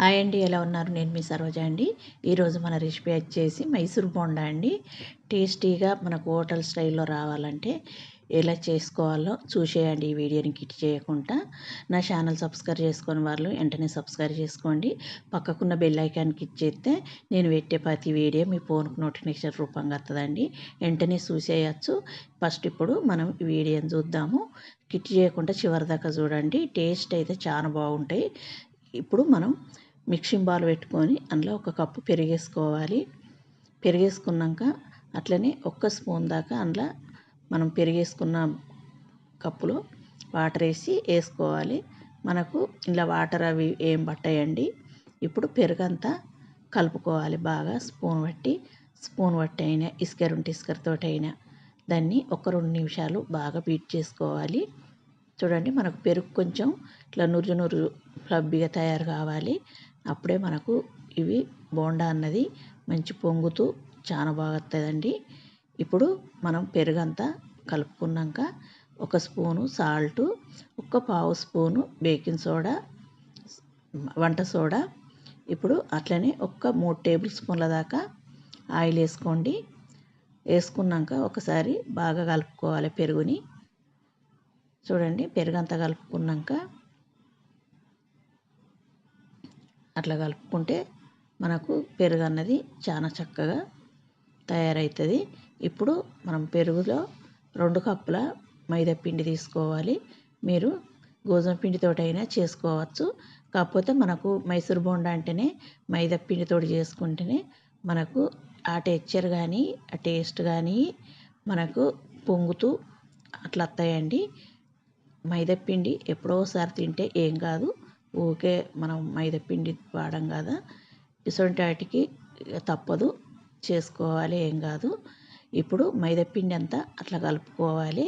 Hi అండి ఎలా ఉన్నారు? నేను మీ సరోజ అండి. ఈరోజు మన రెసిపీ వచ్చేసి మైసూర్ బోండా అండి. టేస్టీగా మనకు హోటల్ స్టైల్లో రావాలంటే ఎలా చేసుకోవాలో చూసేయండి ఈ వీడియోని కిట్ చేయకుండా. నా ఛానల్ సబ్స్క్రైబ్ చేసుకుని వాళ్ళు వెంటనే సబ్స్క్రైబ్ చేసుకోండి. పక్కకున్న బెల్ ఐకాన్ కిట్ చేస్తే నేను పెట్టే ప్రతి వీడియో మీ ఫోన్కి నోటిఫికేషన్ రూపంగా వస్తుందండి. వెంటనే చూసేయచ్చు. ఫస్ట్ ఇప్పుడు మనం ఈ వీడియోని చూద్దాము. కిట్ చేయకుండా చివరి దాకా చూడండి. టేస్ట్ అయితే చాలా బాగుంటాయి. ఇప్పుడు మనం మిక్సింగ్ బాల్ పెట్టుకొని అందులో ఒక కప్పు పెరిగేసుకోవాలి. పెరిగేసుకున్నాక అట్లనే ఒక్క స్పూన్ దాకా అందులో మనం పెరిగేసుకున్న కప్పులో వాటర్ వేసి వేసుకోవాలి. మనకు ఇలా వాటర్ అవి ఏం పట్టాయండి. ఇప్పుడు పెరుగంతా కలుపుకోవాలి బాగా స్పూన్ పట్టి. స్పూన్ పట్టి అయినా ఇసుకర్ ఉంటే అయినా దాన్ని ఒక రెండు నిమిషాలు బాగా బీట్ చేసుకోవాలి. చూడండి మనకు పెరుగు కొంచెం ఇట్లా నురుజు నురు ఫ్లబ్బీగా తయారు కావాలి. అప్పుడే మనకు ఇవి బోండా అన్నది మంచి పొంగుతూ చాలా బాగా వస్తుందండి ఇప్పుడు మనం పెరుగంతా కలుపుకున్నాక ఒక స్పూను సాల్టు ఒక పావు స్పూను బేకింగ్ సోడా వంట సోడా. ఇప్పుడు అట్లనే ఒక్క మూడు టేబుల్ స్పూన్ల దాకా ఆయిల్ వేసుకోండి. వేసుకున్నాక ఒకసారి బాగా కలుపుకోవాలి పెరుగుని. చూడండి పెరుగంతా కలుపుకున్నాక అట్లా కలుపుకుంటే మనకు పెరుగు అన్నది చాలా చక్కగా తయారవుతుంది ఇప్పుడు మనం పెరుగులో రెండు కప్పుల మైదా పిండి తీసుకోవాలి. మీరు గోధుమ పిండితోటైనా చేసుకోవచ్చు. కాకపోతే మనకు మైసూర్ బోండా అంటేనే మైదా పిండితో చేసుకుంటేనే మనకు ఆ టెక్చర్ కానీ ఆ టేస్ట్ కానీ మనకు పొంగుతూ అట్లా వస్తాయండి మైదా పిండి ఎప్పుడోసారి తింటే ఏం కాదు. ఊరికే మనం మైదా పిండి వాడం కదా. ఇటువంటి వాటికి తప్పదు. చేసుకోవాలి ఏం కాదు. ఇప్పుడు మైదా పిండి అంతా అట్లా కలుపుకోవాలి.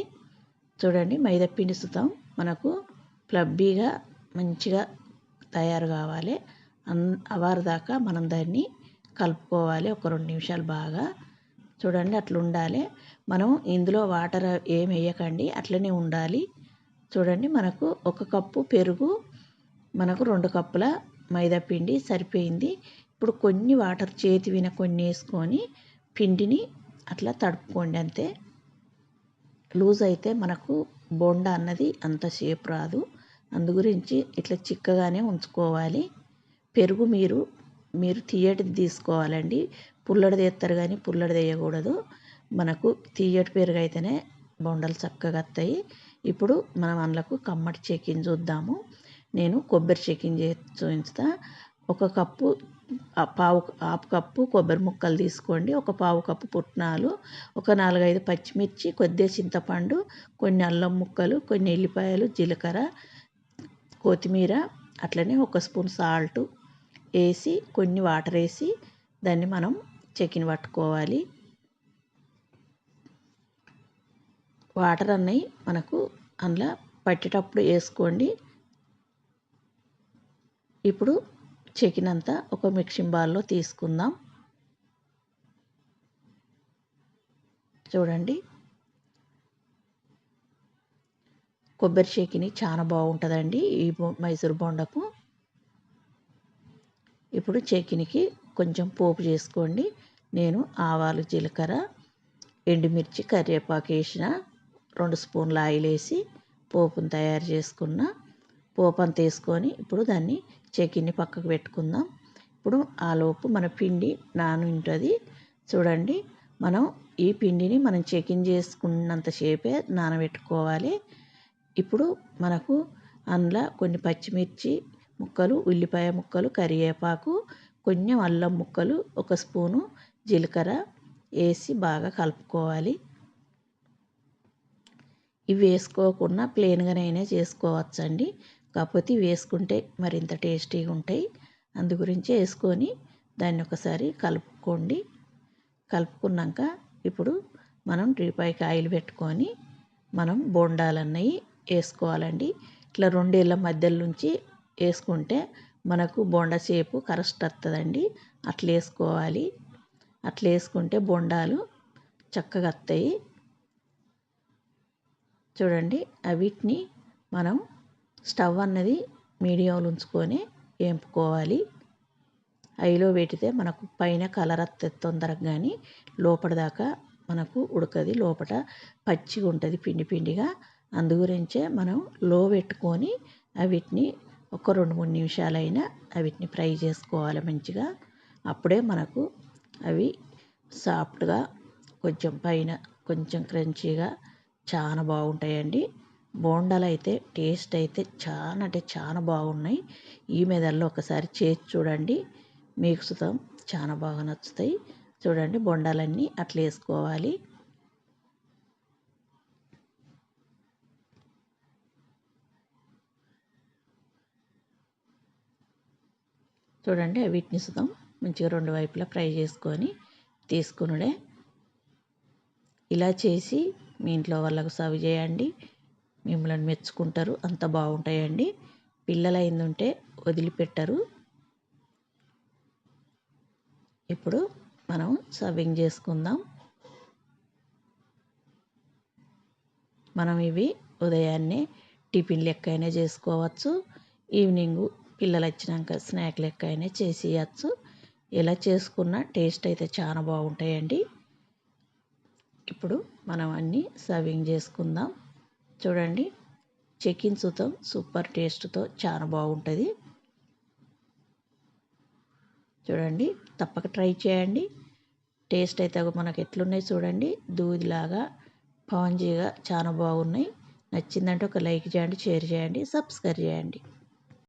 చూడండి మైదా పిండి సుతం మనకు ప్లబ్బీగా మంచిగా తయారు కావాలి. అన్ అవారు దాకా మనం దాన్ని కలుపుకోవాలి ఒక రెండు నిమిషాలు బాగా. చూడండి అట్లా ఉండాలి. మనం ఇందులో వాటర్ ఏం వేయకండి అట్లనే ఉండాలి. చూడండి మనకు ఒక కప్పు పెరుగు మనకు రెండు కప్పుల మైదా పిండి సరిపోయింది. ఇప్పుడు కొన్ని వాటర్ చేతి విన కొన్ని వేసుకొని పిండిని అట్లా తడుపుకోండి అంతే. లూజ్ అయితే మనకు బొండ అన్నది అంత షేప్ రాదు. అందు గురించి ఇట్లా చిక్కగానే ఉంచుకోవాలి. పెరుగు మీరు మీరు తీయటిది తీసుకోవాలండి. పుల్లడి తీస్తారు కానీ పుల్లడి తీయకూడదు. మనకు తీయటి పెరుగు అయితేనే బొండలు చక్కగా వస్తాయి ఇప్పుడు మనం అందులోకి కమ్మటి చెక్కిని చూద్దాము. నేను కొబ్బరి చెక్కిన చూపించుతా ఒక కప్పు పావు హాఫ్ కప్పు కొబ్బరి ముక్కలు తీసుకోండి. ఒక పావు కప్పు పుట్నాలు ఒక నాలుగైదు పచ్చిమిర్చి కొద్దిగా చింతపండు కొన్ని అల్లం ముక్కలు కొన్ని ఎల్లిపాయలు జీలకర్ర కొత్తిమీర అట్లనే ఒక స్పూన్ సాల్ట్ వేసి కొన్ని వాటర్ వేసి దాన్ని మనం చెక్కిన పట్టుకోవాలి. వాటర్ అన్నవి మనకు అందులో పట్టేటప్పుడు వేసుకోండి. ఇప్పుడు చికెన్ అంతా ఒక మిక్సింగ్ బాల్లో తీసుకుందాం. చూడండి. కొబ్బరి చెకిని చాలా బాగుంటుందండి ఈ మైసూర్ బొండకు. ఇప్పుడు చెకినికి కొంచెం పోపు చేసుకోండి. నేను ఆవాలు జీలకర్ర ఎండుమిర్చి కరివేపాకు వేసిన రెండు స్పూన్ల ఆయిల్ వేసి పోపును తయారు చేసుకున్న పోపు అంత వేసుకొని ఇప్పుడు దాన్ని చెకిని పక్కకు పెట్టుకుందాం. ఇప్పుడు ఆలోపు మన పిండి నానుంటుంది. చూడండి మనం ఈ పిండిని మనం చెకిన్ చేసుకున్నంతసేపే నానబెట్టుకోవాలి. ఇప్పుడు మనకు అందులో కొన్ని పచ్చిమిర్చి ముక్కలు ఉల్లిపాయ ముక్కలు కరివేపాకు కొంచెం అల్లం ముక్కలు ఒక స్పూను జీలకర్ర వేసి బాగా కలుపుకోవాలి. ఇవి వేసుకోకుండా ప్లెయిన్గానైనా చేసుకోవచ్చండి. కాకపోతే వేసుకుంటే మరింత టేస్టీగా ఉంటాయి. అందు గురించి వేసుకొని దాన్ని ఒకసారి కలుపుకోండి. కలుపుకున్నాక ఇప్పుడు మనం డ్రీపాయికి ఆయిల్ పెట్టుకొని మనం బోండాలన్నవి వేసుకోవాలండి. ఇట్లా రెండేళ్ళ మధ్యలో నుంచి వేసుకుంటే మనకు బోండా షేపు కరెక్ట్ వస్తుందండి అట్లా వేసుకోవాలి. అట్లా వేసుకుంటే బొండాలు చక్కగా వస్తాయి చూడండి వీటిని మనం స్టవ్ అన్నది మీడియంలో ఉంచుకొని వేపుకోవాలి. హైలో పెడితే మనకు పైన కలర్ వస్తుంది తొందరగా కానీ లోపల దాకా మనకు ఉడకది. లోపల పచ్చిగా ఉంటుంది పిండి పిండిగా. అందు గురించే మనం లో పెట్టుకొని వీటిని ఒక రెండు మూడు నిమిషాలైనా వీటిని ఫ్రై చేసుకోవాలి మంచిగా. అప్పుడే మనకు అవి సాఫ్ట్గా కొంచెం పైన కొంచెం క్రంచీగా చాలా బాగుంటాయండి. బోండాలు అయితే టేస్ట్ అయితే చాలా అంటే చాలా బాగున్నాయి. ఈ మెదల్లో ఒకసారి చేసి చూడండి. మీకు సుతం చాలా బాగా నచ్చుతాయి. చూడండి బొండాలన్నీ అట్లా వేసుకోవాలి. చూడండి వీటిని సుతం మంచిగా రెండు వైపులా ఫ్రై చేసుకొని తీసుకునుడే. ఇలా చేసి మీ ఇంట్లో వాళ్ళకు సర్వ్ చేయండి. మిమ్మల్ని మెచ్చుకుంటారు. అంత బాగుంటాయండి. పిల్లలు అయిందంటే వదిలిపెట్టరు. ఇప్పుడు మనం సర్వింగ్ చేసుకుందాం. మనం ఇవి ఉదయాన్నే టిఫిన్ లెక్క అయినా చేసుకోవచ్చు. ఈవినింగ్ పిల్లలు వచ్చినాక స్నాక్ లెక్క అయినా చేసేయచ్చు. ఎలా చేసుకున్నా టేస్ట్ అయితే చాలా బాగుంటాయండి. ఇప్పుడు మనం అన్నీ సర్వింగ్ చేసుకుందాం. చూడండి. చికెన్ సూపర్ టేస్ట్తో చాలా బాగుంటుంది. చూడండి తప్పక ట్రై చేయండి. టేస్ట్ అయితే మనకు ఎట్లున్నాయి చూడండి. దూదిలాగా పాంజీగా చాలా బాగున్నాయి. నచ్చిందంటే ఒక లైక్ చేయండి షేర్ చేయండి సబ్స్క్రైబ్ చేయండి.